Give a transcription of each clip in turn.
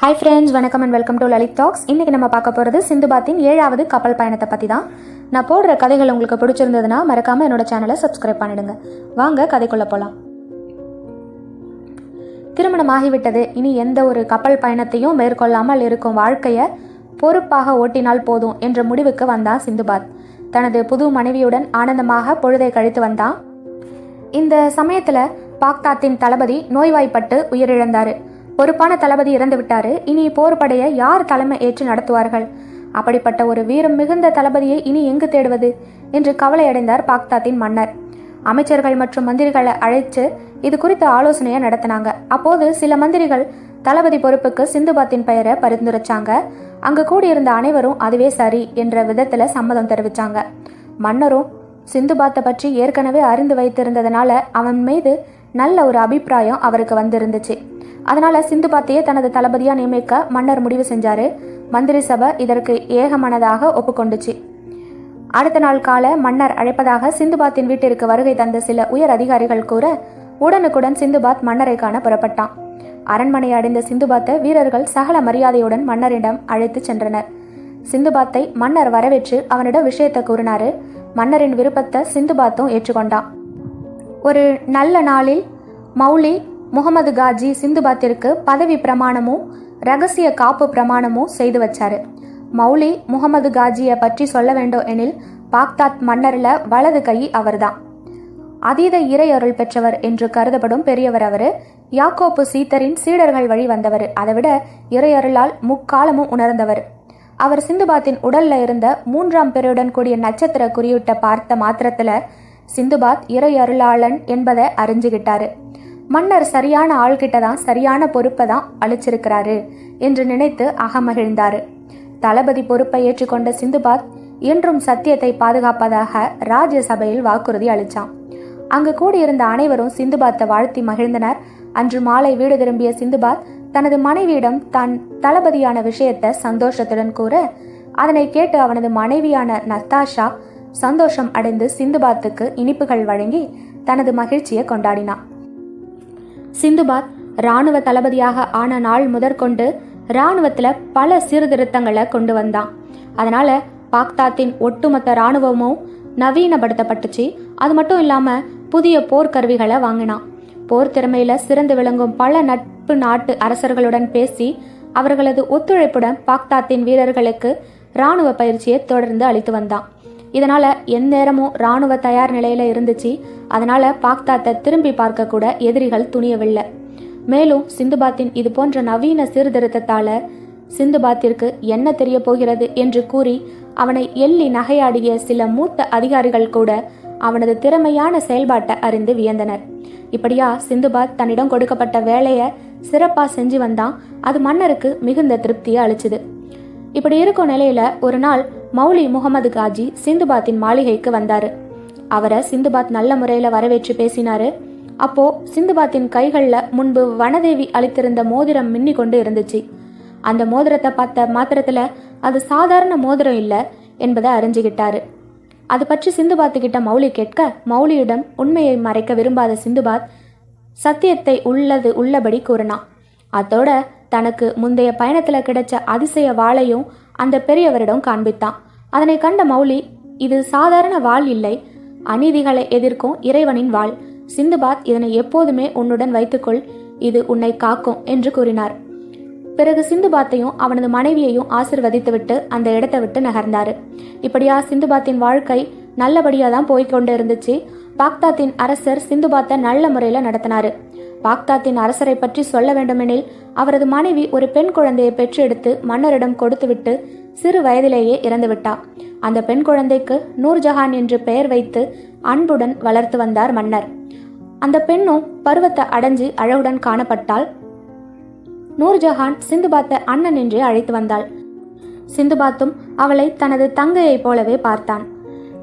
Hi friends வணக்கம் and welcome to Lalit talks இன்றைக்கி நம்ம பார்க்க போகிறது சிந்துபாத்தின் ஏழாவது கப்பல் பயணத்தை பற்றி தான் நான் போடுற கதைகள் உங்களுக்கு பிடிச்சிருந்ததுன்னா மறக்காமல் என்னோட சேனலை சப்ஸ்கிரைப் பண்ணிடுங்க. வாங்க கதைக்குள்ளே போகலாம் திருமணமாகிவிட்டது. இனி எந்த ஒரு கப்பல் பயணத்தையும் மேற்கொள்ளாமல் இருக்கும் வாழ்க்கையை பொறுப்பாக ஓட்டினால் போதும் என்ற முடிவுக்கு வந்தான் சிந்துபாத் தனது புது மனைவியுடன் ஆனந்தமாக பொழுதை கழித்து வந்தான் இந்த சமயத்தில் பாக்தாத்தின் தளபதி நோய்வாய்ப்பட்டு உயிரிழந்தார். பொறுப்பான தளபதி இறந்து விட்டாரு. இனி போர் படையை யார் தலைமை ஏற்று நடத்துவார்கள்? அப்படிப்பட்ட ஒரு வீரம் மிகுந்த தளபதியை இனி எங்கு தேடுவது? என்று கவலையடைந்தார் பாக்தாத்தின் மன்னர். அமைச்சர்கள் மற்றும் மந்திரிகளை அழைத்து இது குறித்த ஆலோசனையை நடத்தினாங்க. அப்போது சில மந்திரிகள் தளபதி பொறுப்புக்கு சிந்துபாத்தின் பெயரை பரிந்துரைச்சாங்க. அங்கு கூடியிருந்த அனைவரும் அதுவே சரி என்ற விதத்துல சம்மதம் தெரிவிச்சாங்க. மன்னரும் சிந்துபாத்தை பற்றி ஏற்கனவே அறிந்து வைத்திருந்ததுனால அவன் மீது நல்ல ஒரு அபிப்பிராயம் அவருக்கு வந்திருந்துச்சு. அதனால சிந்துபாத்தையே தனது தளபதியா நியமிக்க மன்னர் முடிவு செஞ்சாரு. மந்திரி சபை இதற்கு ஏகமனதாக ஒப்புக்கொண்டுச்சு. அடுத்த நாள் கால மன்னர் அழைப்பதாக சிந்துபாத்தின் வீட்டிற்கு வருகை தந்த சில உயர் அதிகாரிகள் கூற உடனுக்குடன் சிந்துபாத் மன்னரை காண புறப்பட்டான். அரண்மனை அடைந்த சிந்துபாத்தை வீரர்கள் சகல மரியாதையுடன் மன்னரிடம் அழைத்து சென்றனர். சிந்துபாத்தை மன்னர் வரவேற்று அவனிடம் விஷயத்தை கூறினாரு. மன்னரின் விருப்பத்தை சிந்துபாத்தும் ஏற்றுக்கொண்டான். ஒரு நல்ல நாளில் மௌலி முகமது காஜி சிந்துபாத்திற்கு பதவி பிரமாணமும் ரகசிய காப்பு பிரமாணமும் செய்து வச்சாரு. மௌலி முகமது காஜியை பற்றி சொல்ல வேண்டும் எனில் பாக்தாத் மன்னரில் வலது கை அவர்தான். அதீத இறையருள் பெற்றவர் என்று கருதப்படும் பெரியவர் அவர் யாக்கோப்பு சீத்தரின் சீடர்கள் வழி வந்தவர். அதைவிட இறையருளால் முக்காலமும் உணர்ந்தவர். அவர் சிந்துபாத்தின் உடல்ல இருந்த மூன்றாம் பிறையுடன் கூடிய நட்சத்திர குறியிட்ட பார்த்த மாத்திரத்துல சிந்துபாத் இறையருளாளன் என்பதை அறிஞ்சுகிட்டாரு. மன்னர் சரியான ஆள்கிட்ட தான் சரியான பொறுப்பை தான் அளிச்சிருக்கிறாரு என்று நினைத்து அகமகிழ்ந்தார் தளபதி பொறுப்பை ஏற்றுக்கொண்ட சிந்துபாத் என்றும் சத்தியத்தை பாதுகாப்பதாக ராஜ்யசபையில் வாக்குறுதி அளித்தான் அங்கு கூடியிருந்த அனைவரும் சிந்துபாத்தை வாழ்த்தி மகிழ்ந்தனர். அன்று மாலை வீடு திரும்பிய சிந்துபாத் தனது மனைவியிடம் தான் தளபதியான விஷயத்தை சந்தோஷத்துடன் கூற அதனை கேட்டு அவனது மனைவியான நத்தாஷா சந்தோஷம் அடைந்து சிந்துபாத்துக்கு இனிப்புகள் வழங்கி தனது மகிழ்ச்சியை கொண்டாடினான். சிந்துபாத் ராணுவ தளபதியாக ஆன நாள் முதற்கொண்டு ராணுவத்தில் பல சீர்திருத்தங்களை கொண்டு வந்தான். அதனால பாக்தாத்தின் ஒட்டுமொத்த ராணுவமும் நவீனப்படுத்தப்பட்டுச்சு. அது மட்டும் இல்லாமல் புதிய போர்க்கருவிகளை வாங்கினான். போர் திறமையில சிறந்து விளங்கும் பல நட்பு நாட்டு அரசர்களுடன் பேசி அவர்களது ஒத்துழைப்புடன் பாக்தாத்தின் வீரர்களுக்கு ராணுவ பயிற்சியை தொடர்ந்து அளித்து வந்தான். இதனால எந்நேரமும் ராணுவ தயார் நிலையில இருந்துச்சு. அதனால பாக்தாத்தை திரும்பி பார்க்க கூட எதிரிகள் துணியவில்லை. மேலும் சிந்துபாத்தின் இது போன்ற நவீன சீர்திருத்தத்தால சிந்துபாத்திற்கு என்ன தெரிய போகிறது என்று கூறி அவனை எள்ளி நகையாடிய சில மூத்த அதிகாரிகள் கூட அவனது திறமையான செயல்பாட்டை அறிந்து வியந்தனர். இப்படியா சிந்துபாத் தன்னிடம் கொடுக்கப்பட்ட வேலையை சிறப்பா செஞ்சு வந்தான். அது மன்னருக்கு மிகுந்த திருப்தியை அளிச்சுது. இப்படி இருக்கும் நிலையில ஒரு நாள் மௌலி முகமது காஜி சிந்துபாத்தின் மாளிகைக்கு வந்தாரு. அவரை சிந்துபாத் நல்ல முறையில வரவேற்று பேசினாரு. அப்போ சிந்துபாத்தின் கைகள்ல முன்பு வனதேவி அளித்திருந்த மோதிரம் மின்னி கொண்டு இருந்துச்சு. அந்த மோதிரத்தை பார்த்த மாத்திரத்துல அது சாதாரண மோதிரம் இல்ல என்பதை அறிஞ்சுகிட்டாரு. அது பற்றி சிந்துபாத்து கிட்ட மௌலி கேட்க மௌலியிடம் உண்மையை மறைக்க விரும்பாத சிந்துபாத் சத்தியத்தை உள்ளது உள்ளபடி கூறினான் அதோட தனக்கு முந்தைய பயணத்துல கிடைச்ச அதிசய வாளையும் அந்த பெரியவரிடம் காண்பித்தான். அதனை கண்ட மௌலி இது சாதாரண வாள் இல்லை அநீதிகளை எதிர்க்கும் இறைவனின் வாள் சிந்துபாத் இதனை எப்போதுமே உன்னுடன் வைத்துக்கொள் இது உன்னை காக்கும் என்று கூறினார். பிறகு சிந்துபாத்தையும் அவனது மனைவியையும் ஆசிர்வதித்துவிட்டு அந்த இடத்தை விட்டு நகர்ந்தார். இப்படியா சிந்துபாத்தின் வாழ்க்கை நல்லபடியாக தான் போய்கொண்டு இருந்துச்சு பாக்தாத்தின் அரசர் சிந்துபாத்தை நல்ல முறையில் நடத்தினார். பாக்தாத்தின் அரசரை பற்றி சொல்ல வேண்டுமெனில் அவரது மனைவி ஒரு பெண் குழந்தையை பெற்றெடுத்து மன்னரிடம் கொடுத்துவிட்டு சிறு வயதிலேயே இறந்துவிட்டா. அந்த பெண் குழந்தைக்கு நூர்ஜஹான் என்று பெயர் வைத்து அன்புடன் வளர்த்து வந்தார் மன்னர். அந்த பெண்ணும் பருவத்தை அடைஞ்சு அழகுடன் காணப்பட்டால் நூர்ஜஹான் சிந்துபாத்தை அண்ணன் என்றே அழைத்து வந்தாள். சிந்துபாத்தும் அவளை தனது தங்கையைப் போலவே பார்த்தான்.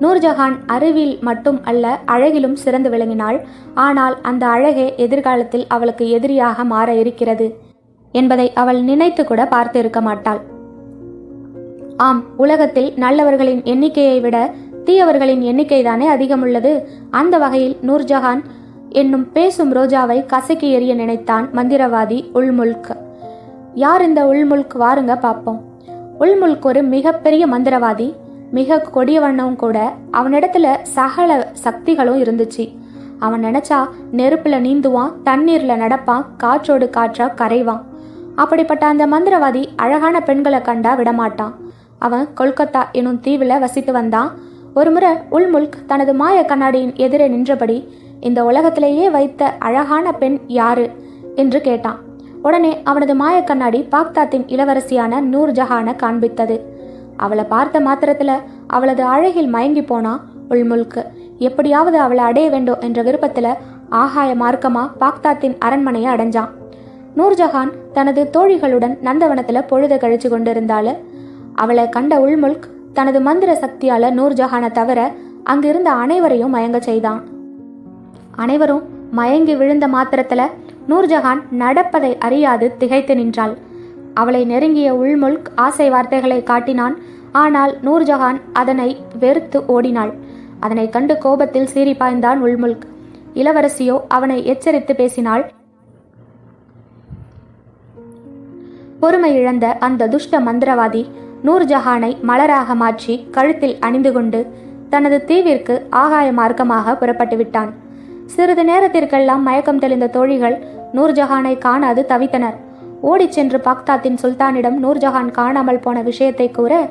நூர்ஜஹான் அறிவில் மட்டும் அல்ல அழகிலும் சிறந்து விளங்கினாள். ஆனால் அந்த அழகே எதிர்காலத்தில் அவளுக்கு எதிரியாக மாற இருக்கிறது என்பதை அவள் நினைத்து கூட பார்த்து இருக்க மாட்டாள். ஆம் உலகத்தில் நல்லவர்களின் எண்ணிக்கையை விட தீயவர்களின் எண்ணிக்கைதானே அதிகமுள்ளது? அந்த வகையில் நூர்ஜஹான் என்னும் பேசும் ரோஜாவை கசக்கி எறிய நினைத்தான் மந்திரவாதி உள்முல்க் யார் இந்த உள்முல்க் வாருங்க பார்ப்போம். உள்முல்க் ஒரு மிகப்பெரிய மந்திரவாதி. மிக கொடியவண்ணவும் கூட. அவனிடத்துல சகல சக்திகளும் இருந்துச்சு. அவன் நினைச்சா நெருப்புல நீந்துவான் தண்ணீர்ல நடப்பான் காற்றோடு காற்றா கரைவான். அப்படிப்பட்ட அந்த மந்திரவாதி அழகான பெண்களை கண்டா விடமாட்டான். அவன் கொல்கத்தா எனும் தீவில் வசித்து வந்தான். ஒருமுறை உள்முல்க் தனது மாய கண்ணாடியின் எதிரே நின்றபடி இந்த உலகத்திலேயே வைத்த அழகான பெண் யாரு? என்று கேட்டான். உடனே அவனது மாய கண்ணாடி பாக்தாத்தின் இளவரசியான நூர் ஜஹானை காண்பித்தது. அவளை பார்த்த மாத்திரத்துல அவளது அழகில் மயங்கி போனான் உள்முல்க் எப்படியாவது அவளை அடைய வேண்டும் என்ற விருப்பத்தில் ஆகாய மார்க்கமா பாக்தாத்தின் அரண்மனையை அடைஞ்சான். நூர்ஜஹான் தனது தோழிகளுடன் நந்தவனத்தில் பொழுது கழிச்சு கொண்டிருந்தாள். அவளை கண்ட உள்முல்க் தனது மந்திர சக்தியால நூர்ஜஹானை தவிர அங்கிருந்த அனைவரையும் மயங்க செய்தான். அனைவரும் மயங்கி விழுந்த மாத்திரத்துல நூர்ஜஹான் நடப்பதை அறியாது திகைத்து நின்றாள். அவளை நெருங்கிய உள்முல்க் ஆசை வார்த்தைகளை காட்டினான். ஆனால் நூர்ஜஹான் அதனை வெறுத்து ஓடினாள். அதனை கண்டு கோபத்தில் சீறி பாய்ந்தான் உள்முல்க். இளவரசியோ அவனை எச்சரித்து பேசினாள். பொறுமை இழந்த அந்த துஷ்ட மந்திரவாதி நூர்ஜஹானை மலராக மாற்றி கழுத்தில் அணிந்து கொண்டு தனது தீவிற்கு ஆகாய மார்க்கமாக புறப்பட்டு விட்டான் சிறிது நேரத்திற்கெல்லாம் மயக்கம் தெளிந்த தோழிகள் நூர்ஜஹானை காணாது தவித்தனர். ஓடிச் சென்று பாக்தாத்தின் சுல்தானிடம் நூர்ஜஹான் காணாமல் போன விஷயத்தை கூற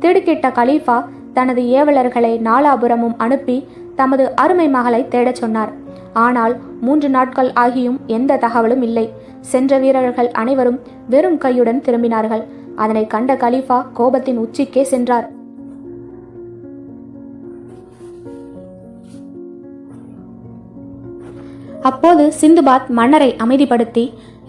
திடுக்கிட்ட கலீஃபா தனது ஏவலர்களை நாலாபுரமும் அனுப்பி தமது அருமை மகளை தேடச் சொன்னார். ஆனால் மூன்று நாட்கள் ஆகியும் எந்த தகவலும் இல்லை. சென்ற வீரர்கள் அனைவரும் வெறும் கையுடன் திரும்பினார்கள். அதனை கண்ட கலீஃபா கோபத்தின் உச்சிக்கே சென்றார். அப்போது சிந்துபாத் மன்னரை அமைதிப்படுத்தி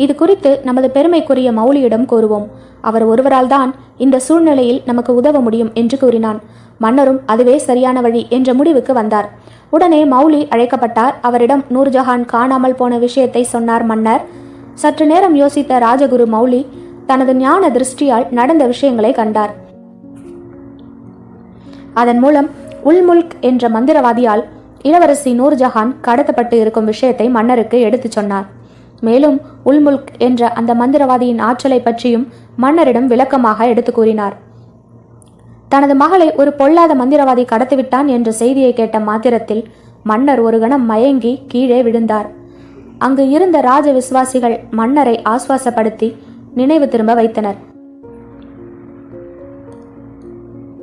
இது குறித்து நமது பெருமைக்குரிய மௌலியிடம் கூறுவோம். அவர் ஒருவரால் தான் இந்த சூழ்நிலையில் நமக்கு உதவ முடியும் என்று கூறினான். மன்னரும் அதுவே சரியான வழி என்ற முடிவுக்கு வந்தார். உடனே மௌலி அழைக்கப்பட்டார். அவரிடம் நூர்ஜஹான் காணாமல் போன விஷயத்தை சொன்னார் மன்னர். சற்று நேரம் யோசித்த ராஜகுரு மௌலி தனது ஞான திருஷ்டியால் நடந்த விஷயங்களை கண்டார். அதன் மூலம் உல்முல்க் என்ற மந்திரவாதியால் இளவரசி நூர்ஜஹான் கடத்தப்பட்டு இருக்கும் விஷயத்தை மன்னருக்கு எடுத்துச் சொன்னார். மேலும் உல்முல்க் என்ற அந்த மந்திரவாதியின் ஆற்றலை பற்றியும் மன்னரிடம் விளக்கமாக எடுத்து கூறினார். தனது மகளை ஒரு பொல்லாத மந்திரவாதி கடத்திவிட்டான் என்ற செய்தியை கேட்ட மாத்திரத்தில் மன்னர் ஒரு கணம் மயங்கி கீழே விழுந்தார். அங்கு இருந்த ராஜ விசுவாசிகள் மன்னரை ஆஸ்வாசப்படுத்தி நினைவு திரும்ப வைத்தனர்.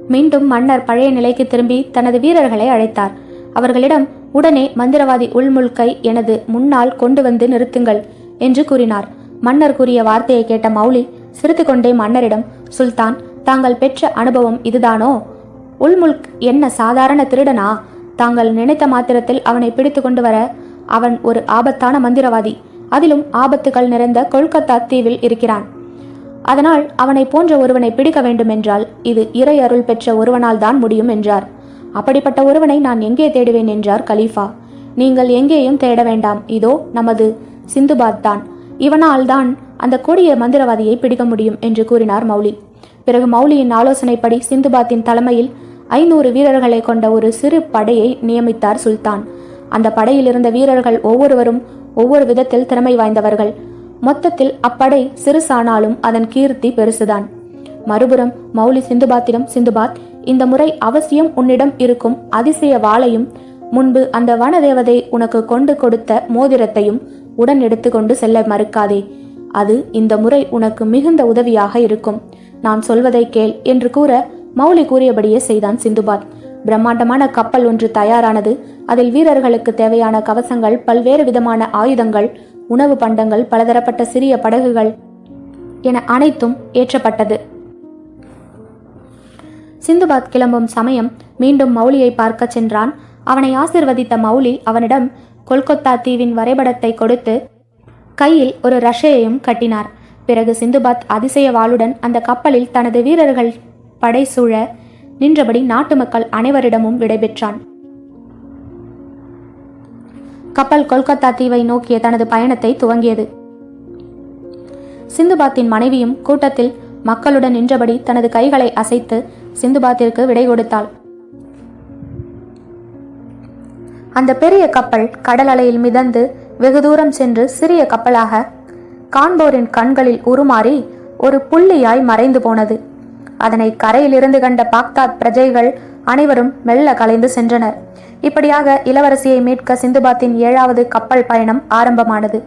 மீண்டும் மன்னர் பழைய நிலைக்கு திரும்பி தனது வீரர்களை அழைத்தார். அவர்களிடம் உடனே மந்திரவாதி உள்முல்கை எனது முன்னால் கொண்டு வந்து நிறுத்துங்கள் என்று கூறினார். மன்னர் கூறிய வார்த்தையை கேட்ட மௌலி சிரித்துக்கொண்டே மன்னரிடம் சுல்தான் தாங்கள் பெற்ற அனுபவம் இதுதானோ? உள்முல்க் என்ன சாதாரண திருடனா? தாங்கள் நினைத்த மாத்திரத்தில் அவனை பிடித்து கொண்டு வர அவன் ஒரு ஆபத்தான மந்திரவாதி. அதிலும் ஆபத்துகள் நிறைந்த கொல்கத்தா தீவில் இருக்கிறான். அதனால் அவனை போன்ற ஒருவனை பிடிக்க வேண்டுமென்றால் இது இறை அருள் பெற்ற ஒருவனால் தான் முடியும் என்றார். அப்படிப்பட்ட ஒருவனை நான் எங்கே தேடுவேன் என்றார் கலீஃபா. நீங்கள் எங்கேயும் தேட வேண்டாம். இதோ நமது சிந்துபாத் தான். இவனால் தான் அந்த கொடிய மந்திரவாதியை பிடிக்க முடியும் என்று கூறினார் மௌலி. பிறகு மௌலியின் ஆலோசனைப்படி சிந்துபாத்தின் தலைமையில் ஐநூறு வீரர்களை கொண்ட ஒரு சிறு படையை நியமித்தார் சுல்தான். அந்த படையில் இருந்த வீரர்கள் ஒவ்வொருவரும் ஒவ்வொரு விதத்தில் திறமை வாய்ந்தவர்கள். மொத்தத்தில் அப்படை சிறுசானாலும் அதன் கீர்த்தி பெருசுதான். மறுபுறம் மௌலி சிந்துபாத்திடம் சிந்துபாத் இந்த முறை அவசியம் உன்னிடம் இருக்கும் அதிசய வாளையும் முன்பு அந்த வனதேவதை உனக்கு கொண்டு கொடுத்த மோதிரத்தையும் உடன் எடுத்துக்கொண்டு செல்ல மறுக்காதே. அது இந்த முறை உனக்கு மிகுந்த உதவியாக இருக்கும். நான் சொல்வதை கேள் என்று கூற மௌலி கூறியபடியே செய்தான் சிந்துபாத். பிரம்மாண்டமான கப்பல் ஒன்று தயாரானது. அதில் வீரர்களுக்கு தேவையான கவசங்கள் பல்வேறு விதமான ஆயுதங்கள் உணவு பண்டங்கள் பலதரப்பட்ட சிறிய படகுகள் என அனைத்தும் ஏற்றப்பட்டது. சிந்துபாத் கிளம்பும் சமயம் மீண்டும் மௌலியை பார்க்க சென்றான். அவனை ஆசிர்வதித்த மௌலி அவனிடம் கொல்கத்தா தீவின் வரைபடத்தை கொடுத்து கையில் ஒரு ரஷையையும் கட்டினார். பிறகு சிந்துபாத் அதிசய வாளுடன் அந்த கப்பலில் தனது வீரர்கள் படை சூழ நின்றபடி நாட்டு மக்கள் அனைவரிடமும் விடைபெற்றான். கப்பல் கொல்கத்தா தீவை நோக்கிய தனது பயணத்தை துவங்கியது. சிந்துபாத்தின் மனைவியும் கூட்டத்தில் மக்களுடன் நின்றபடி தனது கைகளை அசைத்து சிந்துபாத்திற்கு விடை கொடுத்தாள். அந்த பெரிய கப்பல் கடல் அலையில் மிதந்து வெகு தூரம் சென்று சிறிய கப்பலாக காண்போரின் கண்களில் உருமாறி ஒரு புள்ளியாய் மறைந்து போனது. அதனை கரையிலிருந்து கண்ட பாக்தாத் பிரஜைகள் அனைவரும் மெல்ல கலைந்து சென்றனர். இப்படியாக இளவரசியை மீட்க சிந்துபாத்தின் ஏழாவது கப்பல் பயணம் ஆரம்பமானது.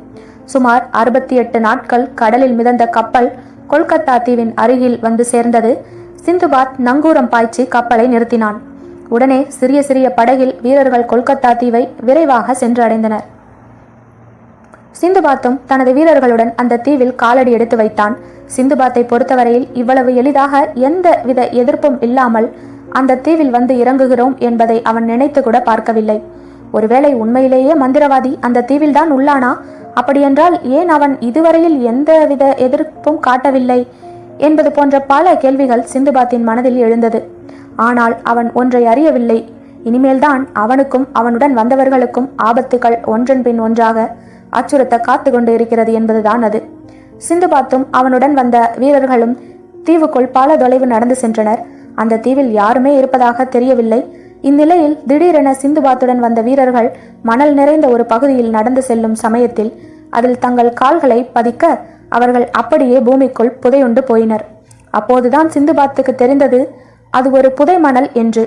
சுமார் அறுபத்தி எட்டு நாட்கள் கடலில் மிதந்த கப்பல் கொல்கத்தா தீவின் அருகில் வந்து சேர்ந்தது. சிந்துபாத் நங்கூரம் பாய்ச்சி கப்பலை நிறுத்தினான். உடனே சிறிய சிறிய படகில் வீரர்கள் கொல்கத்தா தீவை விரைவாக சென்று அடைந்தனர் சிந்துபாத்தும் தனது வீரர்களுடன் அந்த தீவில் காலடி எடுத்து வைத்தான். சிந்துபாத்தை பொறுத்தவரையில் இவ்வளவு எளிதாக எந்த வித எதிர்ப்பும் இல்லாமல் அந்த தீவில் வந்து இறங்குகிறோம் என்பதை அவன் நினைத்து கூட பார்க்கவில்லை. ஒருவேளை உண்மையிலேயே மந்திரவாதி அந்த தீவில்தான் உள்ளானா? அப்படியென்றால் ஏன் அவன் இதுவரையில் எந்தவித எதிர்ப்பும் காட்டவில்லை? என்பது போன்ற பல கேள்விகள் சிந்துபாத்தின் மனதில் எழுந்தது. ஆனால் அவன் ஒன்றை அறியவில்லை. இனிமேல்தான் அவனுக்கும் அவனுடன் வந்தவர்களுக்கும் ஆபத்துகள் ஒன்றன் பின் ஒன்றாக அச்சுறுத்த காத்து கொண்டு இருக்கிறது என்பதுதான் அது. சிந்துபாத்தும் அவனுடன் வந்த வீரர்களும் தீவுக்குள் பல தொலைவு நடந்து சென்றனர். அந்த தீவில் யாருமே இருப்பதாக தெரியவில்லை. இந்நிலையில் திடீரென சிந்துபாத்துடன் வந்த வீரர்கள் மணல் நிறைந்த ஒரு பகுதியில் நடந்து செல்லும் சமயத்தில் அதில் தங்கள் கால்களை பதிக்க அவர்கள் அப்படியே பூமிக்குள் புதையுண்டு போயினர். அப்போதுதான் சிந்துபாத்துக்கு தெரிந்தது அது ஒரு புதை மணல் என்று.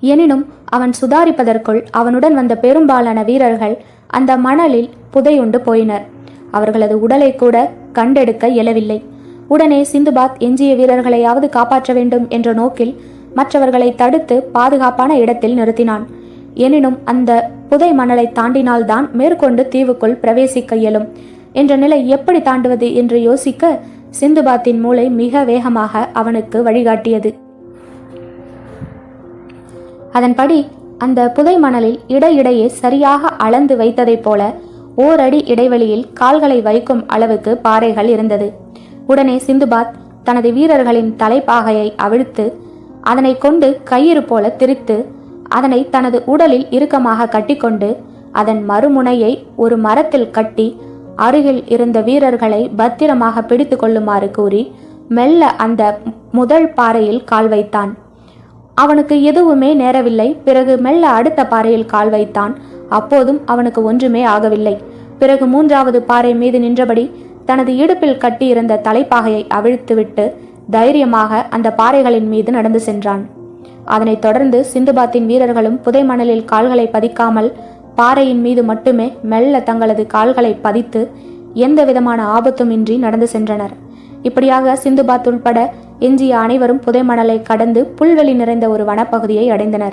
எனினும் அவன் சுதாரிப்பதற்குள் அவனுடன் வந்த பெரும்பாலான வீரர்கள் அந்த மணலில் புதையுண்டு போயினர். அவர்களது உடலை கூட கண்டெடுக்க இயலவில்லை. உடனே சிந்துபாத் எஞ்சிய வீரர்களையாவது காப்பாற்ற வேண்டும் என்ற நோக்கில் மற்றவர்களை தடுத்து பாதுகாப்பான இடத்தில் நிறுத்தினான். எனினும் அந்த புதை மணலை தாண்டினால்தான் மேற்கொண்டு தீவுக்குள் பிரவேசிக்க இயலும் என்ற நிலை எப்படி தாண்டுவது என்று யோசிக்க சிந்துபாத்தின் மூளை மிக வேகமாக அவனுக்கு வழிகாட்டியது. அதன்படி அந்த புதை மணலில் இடையிடையே சரியாக அளந்து வைத்ததைப் போல ஓரடி இடைவெளியில் கால்களை வைக்கும் அளவுக்கு பாறைகள் இருந்தது. உடனே சிந்துபாத் தனது வீரர்களின் தலைப்பாகையை அவிழ்த்து அதனை கொண்டு கயிறு போல திரித்து அதனை தனது உடலில் இறுக்கமாக கட்டிக்கொண்டு அதன் மறுமுனையை ஒரு மரத்தில் கட்டி அருகில் இருந்த வீரர்களை பத்திரமாக பிடித்து கொள்ளுமாறு கூறி மெல்ல அந்த முதல் பாறையில் கால் வைத்தான். அவனுக்கு எதுவுமே நேரவில்லை. பிறகு மெல்ல அடுத்த பாறையில் கால் வைத்தான். அப்போதும் அவனுக்கு ஒன்றுமே ஆகவில்லை. பிறகு மூன்றாவது பாறை மீது நின்றபடி தனது இடுப்பில் கட்டியிருந்த தலைப்பாகையை அவிழ்த்துவிட்டு தைரியமாக அந்த பாறைகளின் மீது நடந்து சென்றான். அதனைத் தொடர்ந்து சிந்துபாத்தின் வீரர்களும் புதை மணலில் கால்களை பதிக்காமல் பாறையின் மீது மட்டுமே மெல்ல தங்களது கால்களை பதித்து எந்த விதமான ஆபத்துமின்றி நடந்து சென்றனர். இப்படியாக சிந்துபாத் உள்பட எஞ்சிய அனைவரும் புதைமணலை கடந்து புல்வெளி நிறைந்த ஒரு வனப்பகுதியை அடைந்தனர்.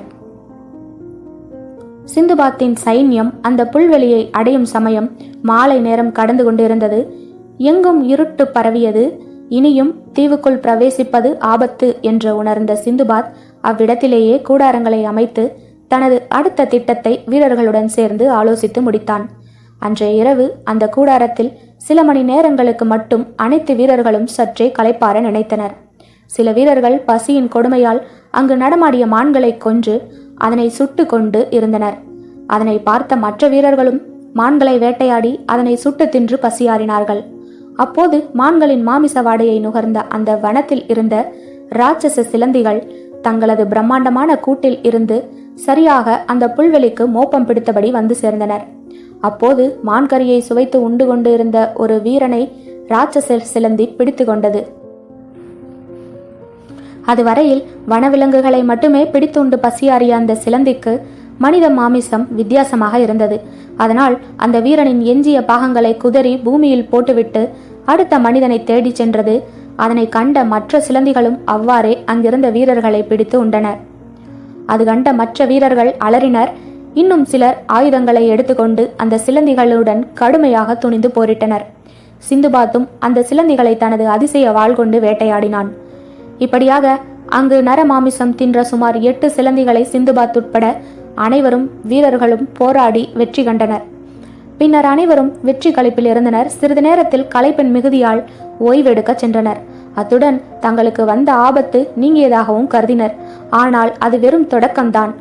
சிந்துபாத்தின் சைன்யம் அந்த புல்வெளியை அடையும் சமயம் மாலை நேரம் கடந்து கொண்டிருந்தது. எங்கும் இருட்டு பரவியது. இனியும் தீவுக்குள் பிரவேசிப்பது ஆபத்து என்று உணர்ந்த சிந்துபாத் அவ்விடத்திலேயே கூடாரங்களை அமைத்து தனது அடுத்த திட்டத்தை வீரர்களுடன் சேர்ந்து ஆலோசித்து முடித்தான். அன்றைய இரவு அந்த கூடாரத்தில் சில மணி நேரங்களுக்கு மட்டும் அனைத்து வீரர்களும் சற்றே களைப்பார நினைத்தனர். சில வீரர்கள் பசியின் கொடுமையால் அங்கு நடமாடிய மான்களை கொன்று அதனை சுட்டு கொண்டு இருந்தனர். அதனை பார்த்த மற்ற வீரர்களும் மான்களை வேட்டையாடி அதனை சுட்டு தின்று பசியாறினார்கள். அப்போது மான்களின் மாமிச வாடையை நுகர்ந்த அந்த வனத்தில் இருந்த ராட்சச சிலந்திகள் தங்களது பிரம்மாண்டமான கூட்டில் இருந்து சரியாக அந்த புல்வெளிக்கு மோப்பம் பிடித்தபடி வந்து சேர்ந்தனர். அப்போது மான்கரியை சுவைத்து உண்டு கொண்டு இருந்த ஒரு வீரனை ராட்சச சிலந்தி பிடித்து கொண்டது. அதுவரையில் வனவிலங்குகளை மட்டுமே பிடித்துண்டு பசியாறிய அந்த சிலந்திக்கு மனித மாமிசம் வித்தியாசமாக இருந்தது. அதனால் அந்த வீரனின் எஞ்சிய பாகங்களை குதறி பூமியில் போட்டுவிட்டு அடுத்த மனிதனை தேடிச் சென்றது. அதனை கண்ட மற்ற சிலந்திகளும் அவ்வாறே அங்கிருந்த வீரர்களை பிடித்து உண்டனர். அது கண்ட மற்ற வீரர்கள் அலறினர். இன்னும் சிலர் ஆயுதங்களை எடுத்துக்கொண்டு அந்த சிலந்திகளுடன் கடுமையாக துணிந்து போரிட்டனர். சிந்துபாத்தும் அந்த சிலந்திகளை தனது அதிசய வாள் கொண்டு வேட்டையாடினான். இப்படியாக அங்கு நரமாமிசம் தின்ற சுமார் எட்டு சிலந்திகளை சிந்துபாத் உட்பட அனைவரும் வீரர்களும் போராடி வெற்றி கண்டனர். பின்னர் அனைவரும் வெற்றி களைப்பில் இருந்தனர். சிறிது நேரத்தில் களைப்பின் மிகுதியால் ஓய்வெடுக்க சென்றனர். அத்துடன் தங்களுக்கு வந்த ஆபத்து நீங்கியதாகவும் கருதினர். ஆனால் அது வெறும் தொடக்கம்தான்.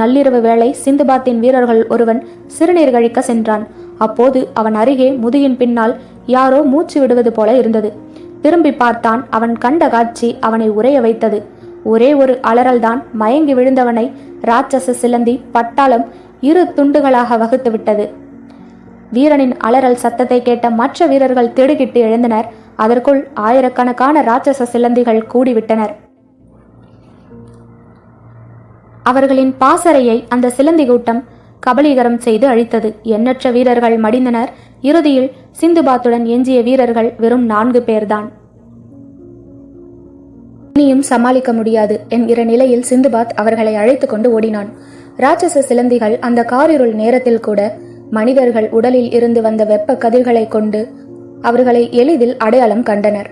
நள்ளிரவு வேளை சிந்துபாத்தின் வீரர்கள் ஒருவன் சிறுநீர் கழிக்க சென்றான். அப்போது அவன் அருகே முதுகின் பின்னால் யாரோ மூச்சு விடுவது போல இருந்தது. திரும்பி பார்த்தான் அவன் கண்ட காட்சி அவனை உரைய வைத்தது. ஒரே ஒரு அலறல்தான் மயங்கி விழுந்தவனை ராட்சச சிலந்தி பட்டாளம் இரு துண்டுகளாக வகுத்து விட்டது. வீரனின் அலறல் சத்தத்தை கேட்ட மற்ற வீரர்கள் திடுகிட்டு எழுந்தனர். அதற்குள் ஆயிரக்கணக்கான ராட்சச சிலந்திகள் கூடிவிட்டனர். அவர்களின் பாசறையை அந்த சிலந்தி கூட்டம் கபலீகரம் செய்து அழித்தது. எண்ணற்ற வீரர்கள் மடிந்தனர். இறுதியில் சிந்துபாத்துடன் எஞ்சிய வீரர்கள் வெறும் நான்கு பேர்தான். இனியும் சமாளிக்க முடியாது என்கிற நிலையில் சிந்துபாத் அவர்களை அழைத்து கொண்டு ஓடினான். ராட்சச சிலந்திகள் அந்த காரிருள் நேரத்தில் கூட மனிதர்கள் உடலில் இருந்து வந்த வெப்ப கதிர்களை கொண்டு அவர்களை எளிதில் அடையாளம் கண்டனர்.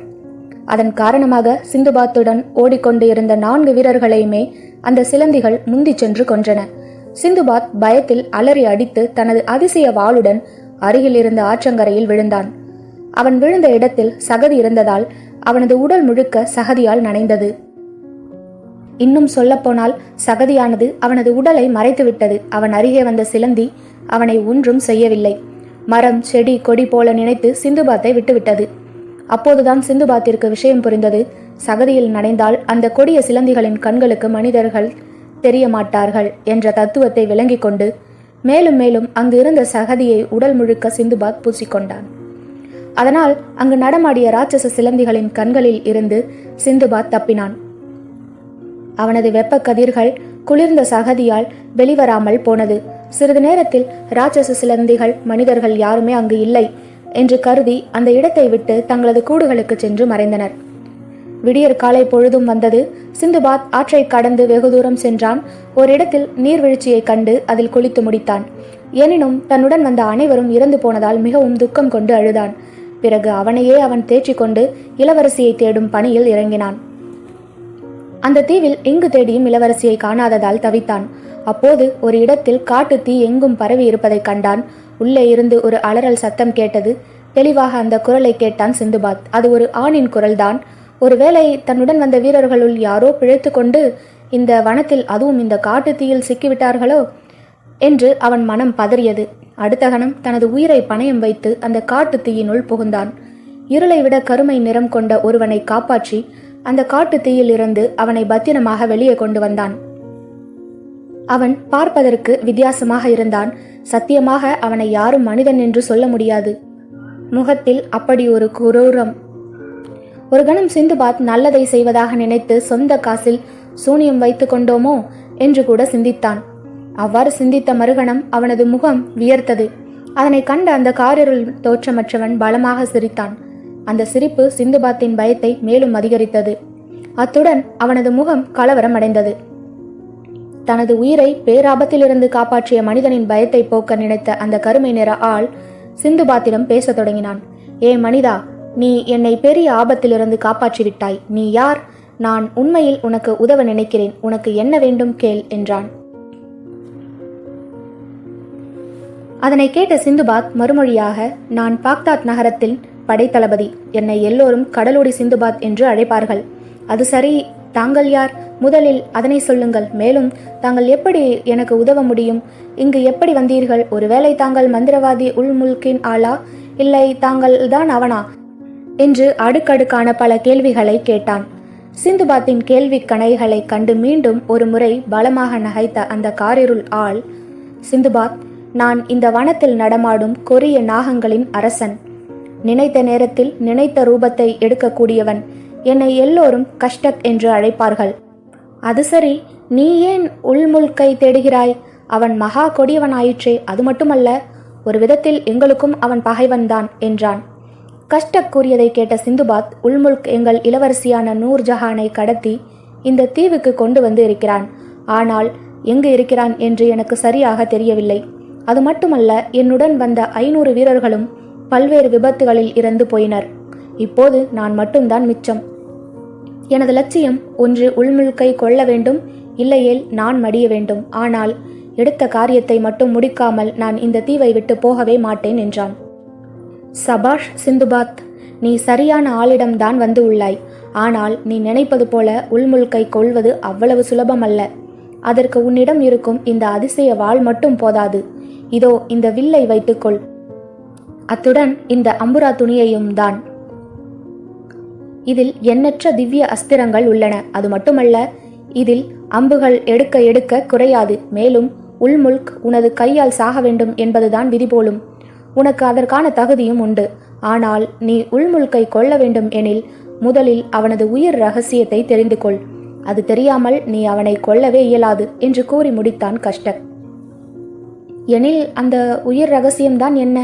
அதன் காரணமாக சிந்துபாத்துடன் ஓடிக்கொண்டு இருந்த நான்கு வீரர்களையுமே அந்த சிலந்திகள் முந்தி சென்று கொன்றன. சிந்துபாத் பயத்தில் அலறி அடித்து தனது அதிசய வாளுடன் அருகில் இருந்த ஆற்றங்கரையில் விழுந்தான். அவன் விழுந்த இடத்தில் சகதி இருந்ததால் அவனது உடல் முழுக்க சகதியால் நனைந்தது. இன்னும் சொல்லப்போனால் சகதியானது அவனது உடலை மறைத்துவிட்டது. அவன் அருகே வந்த சிலந்தி அவனை ஒன்றும் செய்யவில்லை. மரம் செடி கொடி போல நினைத்து சிந்துபாத்தை விட்டுவிட்டது. அப்போதுதான் சிந்துபாத்திற்கு விஷயம் புரிந்தது. சகதியில் நனைந்தால் அந்த கொடிய சிலந்திகளின் கண்களுக்கு மனிதர்கள் தெரிய மாட்டார்கள் என்ற தத்துவத்தை விளங்கிக் கொண்டு மேலும் மேலும் அங்கு இருந்த சகதியை உடல் முழுக்க சிந்துபாத் பூசிக்கொண்டான். அதனால் அங்கு நடமாடிய ராட்சச சிலந்திகளின் கண்களில் இருந்து சிந்துபாத் தப்பினான். அவனது வெப்ப கதிர்கள் குளிர்ந்த சகதியால் வெளிவராமல் போனது. சிறிது நேரத்தில் ராட்சச சிலந்திகள் மனிதர்கள் யாருமே அங்கு இல்லை என்று கருதி அந்த இடத்தை விட்டு தங்களது கூடுகளுக்கு சென்று மறைந்தனர். விடியற் காலை பொழுதும் வந்தது. சிந்துபாத் ஆற்றை கடந்து வெகு தூரம் சென்றான். ஓரிடத்தில் நீர்வீழ்ச்சியை கண்டு அதில் குளித்து முடித்தான். எனினும் தன்னுடன் வந்த அனைவரும் இறந்து போனதால் மிகவும் துக்கம் கொண்டு அழுதான். பிறகு அவனையே அவன் தேற்றிக் கொண்டு இளவரசியை தேடும் பணியில் இறங்கினான். அந்த தீவில் எங்கு தேடியும் இளவரசியை காணாததால் தவித்தான். அப்போது ஒரு இடத்தில் காட்டு தீ எங்கும் பரவி இருப்பதைக் கண்டான். உள்ளே இருந்து ஒரு அலறல் சத்தம் கேட்டது. தெளிவாக அந்த குரலை கேட்டான் சிந்துபாத். அது ஒரு ஆணின் குரல்தான். ஒருவேளை தன்னுடன் வந்த வீரர்களுள் யாரோ பிழைத்து கொண்டு இந்த வனத்தில் அதுவும் இந்த காட்டு தீயில் சிக்கிவிட்டார்களோ என்று அவன் மனம் பதறியது. அடுத்த கணம் தனது உயிரை பணயம் வைத்து அந்த காட்டு தீயினுள் புகுந்தான். இருளை விட கருமை நிறம் கொண்ட ஒருவனை காப்பாற்றி அந்த காட்டு தீயில் இருந்து அவனை பத்திரமாக வெளியே கொண்டு வந்தான். அவன் பார்ப்பதற்கு வித்தியாசமாக இருந்தான். சத்தியமாக அவனை யாரும் மனிதன் என்று சொல்ல முடியாது. முகத்தில் அப்படி ஒரு குரூரம் ஒரு கணம் சிந்துபாத் நல்லதை செய்வதாக நினைத்து சொந்த காசில் சூனியம் வைத்து கொண்டோமோ என்று கூட சிந்தித்தான். அவ்வாறு சிந்தித்த மறுகணம் அவனது முகம் வியர்த்தது. அதனை கண்ட அந்த காரிருள் தோற்றமற்றவன் பலமாக சிரித்தான். அந்த சிரிப்பு சிந்துபாத்தின் பயத்தை மேலும் அதிகரித்தது. அத்துடன் அவனது முகம் கலவரம் அடைந்தது தனது உயிரை பேராபத்திலிருந்து காப்பாற்றிய மனிதனின் பயத்தை போக்க நினைத்த அந்த கருமை நிற ஆள் சிந்துபாத்திடம் பேசத் தொடங்கினான். ஏ மனிதா நீ என்னை பெரிய ஆபத்திலிருந்து காப்பாற்றிவிட்டாய். நீ யார்? நான் உண்மையில் உனக்கு உதவ நினைக்கிறேன். உனக்கு என்ன வேண்டும் கேள் என்றான். அதனை கேட்ட சிந்துபாத் மறுமொழியாக நான் பாக்தாத் நகரத்தில் படைத்தளபதி என்னை எல்லோரும் கடலோடி சிந்துபாத் என்று அழைப்பார்கள். அது சரி தாங்கள் யார்? முதலில் அதனை சொல்லுங்கள். மேலும் தாங்கள் எப்படி எனக்கு உதவ முடியும்? இங்கு எப்படி வந்தீர்கள்? ஒருவேளை தாங்கள் மந்திரவாதி உள்முல்கின் ஆளா? இல்லை தாங்கள் தான் அவனா? என்று அடுக்கடுக்கான பல கேள்விகளை கேட்டான். சிந்துபாத்தின் கேள்வி கணைகளை கண்டு மீண்டும் ஒரு முறை பலமாக நகைத்த அந்த காரிருள் ஆள் சிந்துபாத் நான் இந்த வனத்தில் நடமாடும் கொரிய நாகங்களின் அரசன். நினைத்த நேரத்தில் நினைத்த ரூபத்தை எடுக்கக்கூடியவன். என்னை எல்லோரும் கஷ்டக் என்று அழைப்பார்கள். அது சரி நீ ஏன் உள்முல்கை தேடுகிறாய்? அவன் மகா கொடியவனாயிற்றே அது மட்டுமல்ல ஒரு விதத்தில் எங்களுக்கும் அவன் பகைவன்தான் என்றான். கஷ்டக் கூறியதை கேட்ட சிந்துபாத் உள்முல்க் எங்கள் இளவரசியான நூர்ஜஹானை கடத்தி இந்த தீவுக்கு கொண்டு வந்து இருக்கிறான். ஆனால் எங்கு இருக்கிறான் என்று எனக்கு சரியாக தெரியவில்லை. அது மட்டுமல்ல என்னுடன் வந்த ஐநூறு வீரர்களும் பல்வேறு விபத்துகளில் இறந்து போயினர். இப்போது நான் மட்டும்தான் மிச்சம். எனது லட்சியம் ஒன்று உள்முழுக்கை கொள்ள வேண்டும் இல்லையேல் நான் மடிய வேண்டும். ஆனால் எடுத்த காரியத்தை மட்டும் முடிக்காமல் நான் இந்த தீவை விட்டு போகவே மாட்டேன் என்றான். சபாஷ் சிந்துபாத் நீ சரியான ஆளிடம்தான் வந்து உள்ளாய். ஆனால் நீ நினைப்பது போல உள்முழுக்கை கொள்வது அவ்வளவு சுலபமல்ல. அதற்கு உன்னிடம் இருக்கும் இந்த அதிசய வாள் மட்டும் போதாது. இதோ இந்த வில்லை வைத்துக்கொள். அத்துடன் இந்த அம்புரா துணியையும் தான். இதில் எண்ணற்ற திவ்ய அஸ்திரங்கள் உள்ளன. அது மட்டுமல்ல இதில் அம்புகள் எடுக்க எடுக்க குறையாது. மேலும் உள்முல்க் உனது கையால் சாக வேண்டும் என்பதுதான் விதி போலும். உனக்கு அதற்கான தகுதியும் உண்டு. ஆனால் நீ உள்முல்கை கொள்ள வேண்டும் எனில் முதலில் அவனது உயிர் ரகசியத்தை தெரிந்து கொள். அது தெரியாமல் நீ அவனை கொல்லவே இயலாது என்று கூறி முடித்தான் கஷ்டக் எனில் அந்த உயிர் ரகசியம்தான் என்ன?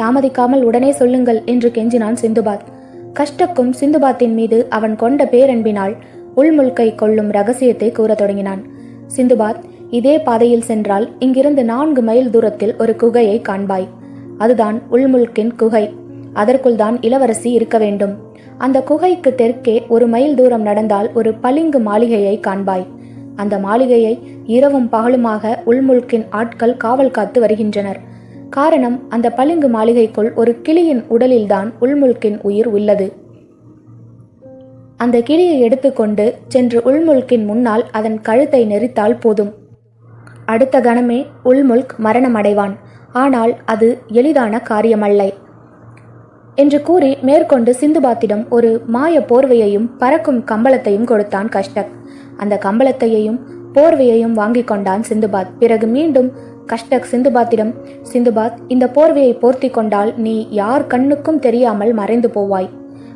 தாமதிக்காமல் உடனே சொல்லுங்கள் என்று கெஞ்சினான் சிந்துபாத். கஷ்டக்கும் சிந்துபாத்தின் மீது அவன் கொண்ட பேரன்பினால் உள்முல்கை கொள்ளும் ரகசியத்தை கூறத் தொடங்கினான். சிந்துபாத் இதே பாதையில் சென்றால் இங்கிருந்து நான்கு மைல் தூரத்தில் ஒரு குகையை காண்பாய். அதுதான் உள்முல்கின் குகை. அதற்குள் தான் இளவரசி இருக்க வேண்டும். அந்த குகைக்கு தெற்கே ஒரு மைல் தூரம் நடந்தால் ஒரு பளிங்கு மாளிகையை காண்பாய். அந்த மாளிகையை இரவும் பகலுமாக உள்முல்கின் ஆட்கள் காவல் காத்து வருகின்றனர். காரணம் அந்த பளிங்கு மாளிகைக்குள் ஒரு கிளியின் உடலில்தான் உள்முல்கின் உயிர் உள்ளது. அந்த கிளியை எடுத்துக்கொண்டு சென்று உள்முல்கின் முன்னால் அதன் கழுத்தை நெரித்தால் போதும். அடுத்த கணமே உள்முல்க் மரணமடைவான். ஆனால் அது எளிதான காரியமல்ல. என்று கூறி மேற்கொண்டு சிந்துபாத்திடம் ஒரு மாய போர்வையையும் பறக்கும் கம்பளத்தையும் கொடுத்தான் கஷ்டக் அந்த கம்பளத்தையையும் போர்வையையும் வாங்கி கொண்டான் சிந்துபாத். பிறகு மீண்டும் கஷ்டக் சிந்துபாத்திடம் சிந்துபாத் இந்த போர்வையை போர்த்தி கொண்டால் நீ யார் கண்ணுக்கும் தெரியாமல் மறைந்து போவாய்.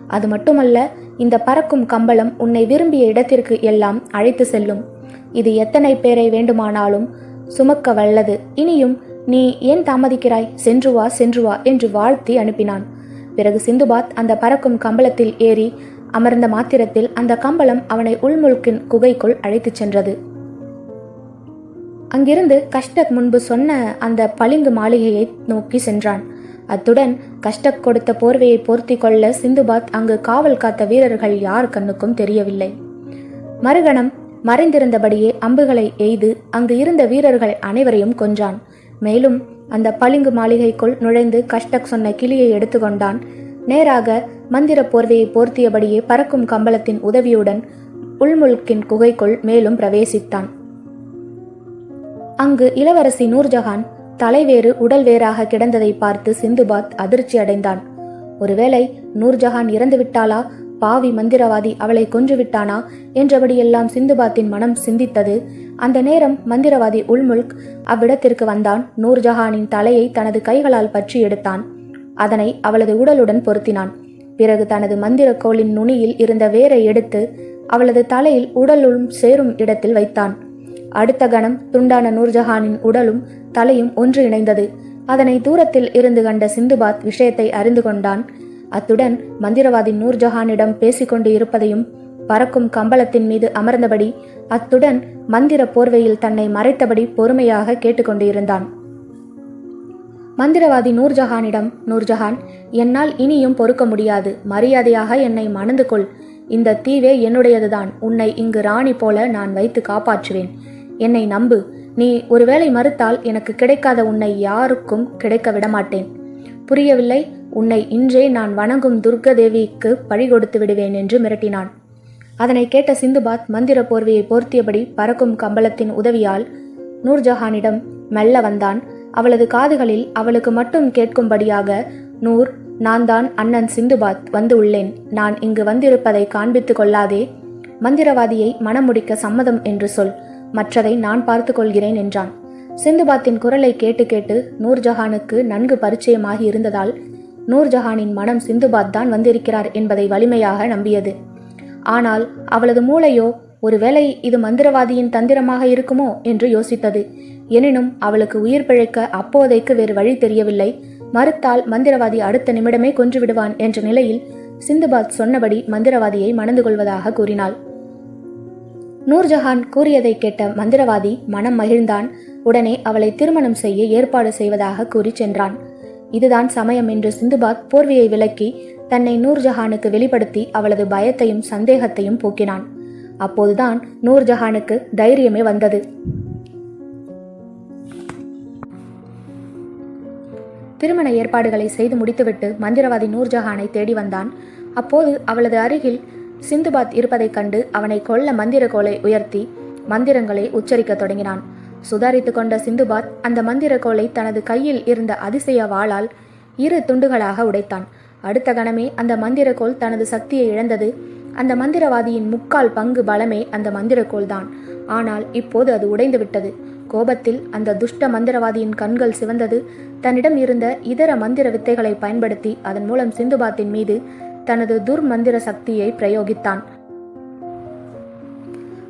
அது மட்டுமல்ல இந்த பறக்கும் கம்பளம் உன்னை விரும்பிய இடத்திற்கு எல்லாம் அழைத்து செல்லும். இது எத்தனை பேரை வேண்டுமானாலும் சுமக்க வல்லது இனியும் நீ ஏன் தாமதிக்கிறாய்? சென்று வா சென்று வா என்று வாழ்த்தி அனுப்பினான். பிறகு சிந்துபாத் அந்த பறக்கும் கம்பளத்தில் ஏறி அமர்ந்த மாத்திரத்தில் அந்த கம்பளம் அவனை உள்முழுக்கின் குகைக்குள் அழைத்துச் சென்றது. அங்கிருந்து கஷ்டக் முன்பு சொன்ன அந்த பளிங்கு மாளிகையை நோக்கி சென்றான். அத்துடன் கஷ்டக் கொடுத்த போர்வையை போர்த்தி கொள்ள சிந்துபாத் அங்கு காவல் காத்த வீரர்கள் யார் கண்ணுக்கும் தெரியவில்லை. மறுகணம் மறைந்திருந்தபடியே அம்புகளை எய்து அங்கு இருந்த வீரர்கள் அனைவரையும் கொன்றான். மேலும் அந்த பளிங்கு மாளிகைக்குள் நுழைந்து கஷ்டக் சொன்ன கிளியை எடுத்துக்கொண்டான். நேராக மந்திர போர்வையை போர்த்தியபடியே பறக்கும் கம்பளத்தின் உதவியுடன் உள்முல்கின் குகைக்குள் மேலும் பிரவேசித்தான். அங்கு இளவரசி நூர்ஜஹான் தலைவேறு உடல் வேறாக கிடந்ததை பார்த்து சிந்துபாத் அதிர்ச்சி அடைந்தான் ஒருவேளை நூர்ஜஹான் இறந்து விட்டாளா பாவி மந்திரவாதி அவளை கொன்றுவிட்டானா? என்றபடியெல்லாம் சிந்துபாத்தின் மனம் சிந்தித்தது. அந்த நேரம் மந்திரவாதி உள்முல்க் அவ்விடத்திற்கு வந்தான். நூர்ஜஹானின் தலையை தனது கைகளால் பற்றி எடுத்தான். அதனை அவளது உடலுடன் பொருத்தினான். பிறகு தனது மந்திர கோளின் நுனியில் இருந்த வேரை எடுத்து அவளது தலையில் உடலும் சேரும் இடத்தில் வைத்தான். அடுத்த கணம் துண்டான நூர்ஜஹானின் உடலும் தலையும் ஒன்று இணைந்தது. அதனை தூரத்தில் இருந்து கண்ட சிந்துபாத் விஷயத்தை அறிந்து கொண்டான். அத்துடன் மந்திரவாதி நூர்ஜஹானிடம் பேசிக்கொண்டு இருப்பதையும் பறக்கும் கம்பளத்தின் மீது அமர்ந்தபடி அத்துடன் மந்திர போர்வையில் தன்னை மறைத்தபடி பொறுமையாக கேட்டுக்கொண்டிருந்தான். மந்திரவாதி நூர்ஜஹானிடம் நூர்ஜஹான் என்னால் இனியும் பொறுக்க முடியாது. மரியாதையாக என்னை மணந்து கொள். இந்த தீவே என்னுடையதுதான். உன்னை இங்கு ராணி போல நான் வைத்து காப்பாற்றுவேன். என்னை நம்பு. நீ ஒருவேளை மறுத்தால் எனக்கு கிடைக்காத உன்னை யாருக்கும் கிடைக்க விடமாட்டேன். புரியவில்லை? உன்னை இன்றே நான் வணங்கும் துர்க தேவிக்கு பழி கொடுத்து விடுவேன் என்று மிரட்டினான். அதனை கேட்ட சிந்துபாத் மந்திர போர்வையை போர்த்தியபடி பறக்கும் கம்பளத்தின் உதவியால் நூர்ஜஹானிடம் மெல்ல வந்தான். அவளது காதுகளில் அவளுக்கு மட்டும் கேட்கும்படியாக நூர் நான் தான் அண்ணன் சிந்துபாத் வந்து உள்ளேன். நான் இங்கு வந்திருப்பதை காண்பித்து கொள்ளாதே. மந்திரவாதியை மணமுடிக்க சம்மதம் என்று சொல். மற்றதை நான் பார்த்து கொள்கிறேன் என்றான். சிந்துபாத்தின் குரலை கேட்டு கேட்டு நூர்ஜஹானுக்கு நன்கு பரிச்சயமாகி இருந்ததால் நூர்ஜஹானின் மனம் சிந்துபாத் தான் வந்திருக்கிறார் என்பதை வலிமையாக நம்பியது. ஆனால் அவளது மூளையோ ஒருவேளை இது மந்திரவாதியின் தந்திரமாக இருக்குமோ? என்று யோசித்தது. எனினும் அவளுக்கு உயிர் பிழைக்க அப்போதைக்கு வேறு வழி தெரியவில்லை. மறுத்தால் மந்திரவாதி அடுத்த நிமிடமே கொன்று விடுவான் என்ற நிலையில் சிந்துபாத் சொன்னபடி மந்திரவாதியை மணந்து கொள்வதாக கூறினாள். நூர்ஜஹான் கூறியதை கேட்ட மந்திரவாதி மனம் மகிழ்ந்தான். உடனே அவளை திருமணம் செய்ய ஏற்பாடு செய்வதாக கூறி சென்றான். இதுதான் சமயம் என்று சிந்துபாத் போர்வையை விலக்கி தன்னை நூர்ஜஹானுக்கு வெளிப்படுத்தி அவளது பயத்தையும் சந்தேகத்தையும் போக்கினான். அப்போதுதான் நூர்ஜஹானுக்கு தைரியமே வந்தது. திருமண ஏற்பாடுகளை செய்து முடித்துவிட்டு மந்திரவாதி நூர்ஜஹானை தேடி வந்தான். அப்போது அவளது அருகில் சிந்துபாத் இருப்பதைக் கண்டு அவனை கொல்ல மந்திர கோலை உயர்த்தி மந்திரங்களை உச்சரிக்கத் தொடங்கினான். சுதாரித்து கொண்ட சிந்துபாத் அந்த மந்திர கோலை தனது கையில் இருந்த அதிசய வாளால் இரு துண்டுகளாக உடைத்தான். அடுத்த கணமே அந்த மந்திரக்கோள் தனது சக்தியை இழந்தது. அந்த மந்திரவாதியின் முக்கால் பங்கு பலமே அந்த மந்திரக்கோள் தான் ஆனால் இப்போது அது உடைந்து விட்டது. கோபத்தில் அந்த துஷ்ட மந்திரவாதியின் கண்கள் சிவந்தது. தன்னிடம் இருந்த இதர மந்திர வித்தைகளை பயன்படுத்தி அதன் மூலம் சிந்துபாத்தின் மீது தனது துர்மந்திர சக்தியை பிரயோகித்தான்.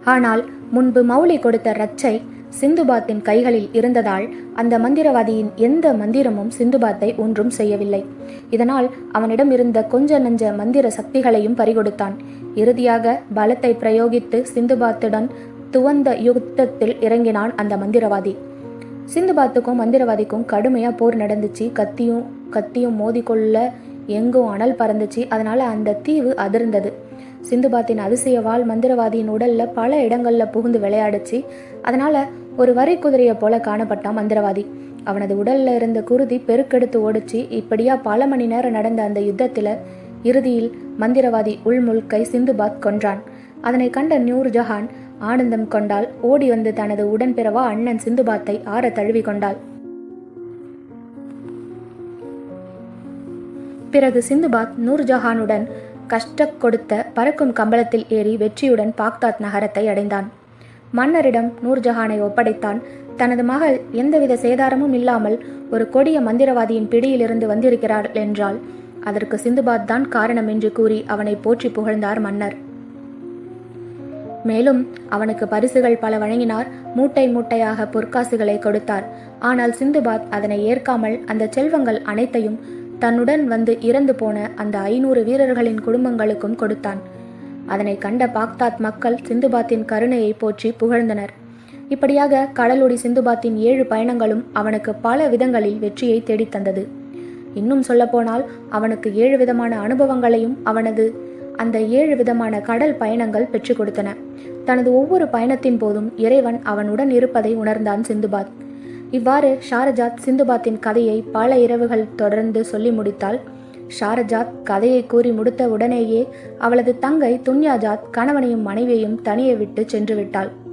ஆனால் முன்பு மௌலி கொடுத்த ரச்சை சிந்துபாத்தின் கைகளில் இருந்ததால் அந்த மந்திரவாதியின் எந்த மந்திரமும் சிந்துபாத்தை ஒன்றும் செய்யவில்லை. இதனால் அவனிடம் இருந்த கொஞ்ச நஞ்ச மந்திர சக்திகளையும் பறிகொடுத்தான். இறுதியாக பலத்தை பிரயோகித்து சிந்துபாத்துடன் துவந்த யுத்தத்தில் இறங்கினான் அந்த மந்திரவாதி. சிந்துபாத்துக்கும் மந்திரவாதிக்கும் கடுமையா போர் நடந்துச்சு. கத்தியும் கத்தியும் மோதிக்கொள்ள எங்கும் அனல் பறந்துச்சு. அதனால அந்த தீவு அதிர்ந்தது. சிந்துபாத்தின் அதிசய வால் மந்திரவாதியின் உடல்ல பல இடங்கள்ல புகுந்து விளையாடுச்சு. அதனால ஒரு வரி குதிரையை போல காணப்பட்டான் மந்திரவாதி. அவனது உடல்ல இருந்த குருதி பெருக்கெடுத்து ஓடிச்சு. இப்படியா பல மணி நேரம் நடந்த அந்த யுத்தத்துல இறுதியில் மந்திரவாதி உள்முல்கை சிந்துபாத் கொன்றான். அதனை கண்ட நூர் ஜஹான் ஆனந்தம் கொண்டால் ஓடி வந்து தனது உடன்பிறவா அண்ணன் சிந்துபாத்தை ஆற தழுவி கொண்டாள். பிறகு சிந்துபாத் நூர்ஜஹானுடன் கஷ்ட கொடுத்த பறக்கும் கம்பளத்தில் ஏறி வெற்றியுடன் பாக்தாத் நகரத்தை அடைந்தான். மன்னரிடம் நூர்ஜஹானை ஒப்படைத்தான். தனது மகள் எந்தவித சேதாரமும் இல்லாமல் ஒரு கொடிய மந்திரவாதியின் பிடியிலிருந்து வந்திருக்கிறாள் என்றால் அதற்கு சிந்துபாத் தான் காரணம் என்று கூறி அவனை போற்றி புகழ்ந்தார் மன்னர். மேலும் அவனுக்கு பரிசுகள் பல வழங்கினார். மூட்டை மூட்டையாக பொற்காசுகளை கொடுத்தார். ஆனால் சிந்துபாத் அதனை ஏற்காமல் அந்த செல்வங்கள் அனைத்தையும் தன்னுடன் வந்து இறந்து போன அந்த ஐநூறு வீரர்களின் குடும்பங்களுக்கும் கொடுத்தான். அதனை கண்ட பாக்தாத் மக்கள் சிந்துபாத்தின் கருணையை போற்றி புகழ்ந்தனர். இப்படியாக கடலுடி சிந்துபாத்தின் ஏழு பயணங்களும் அவனுக்கு பல விதங்களில் வெற்றியை தேடித்தந்தது இன்னும் சொல்லப்போனால் அவனுக்கு ஏழு விதமான அனுபவங்களையும் அவனது அந்த ஏழு விதமான கடல் பயணங்கள் பெற்றுக் கொடுத்தன. தனது ஒவ்வொரு பயணத்தின் போதும் இறைவன் அவனுடன் இருப்பதை உணர்ந்தான் சிந்துபாத். இவ்வாறு ஷாரஜாத் சிந்துபாத்தின் கதையை பல இரவுகள் தொடர்ந்து சொல்லி முடித்தாள். ஷாரஜாத் கதையை கூறி முடித்த உடனேயே அவளது தங்கை துன்யாஜாத் கணவனையும் மனைவியையும் தனியே விட்டு சென்று விட்டாள்.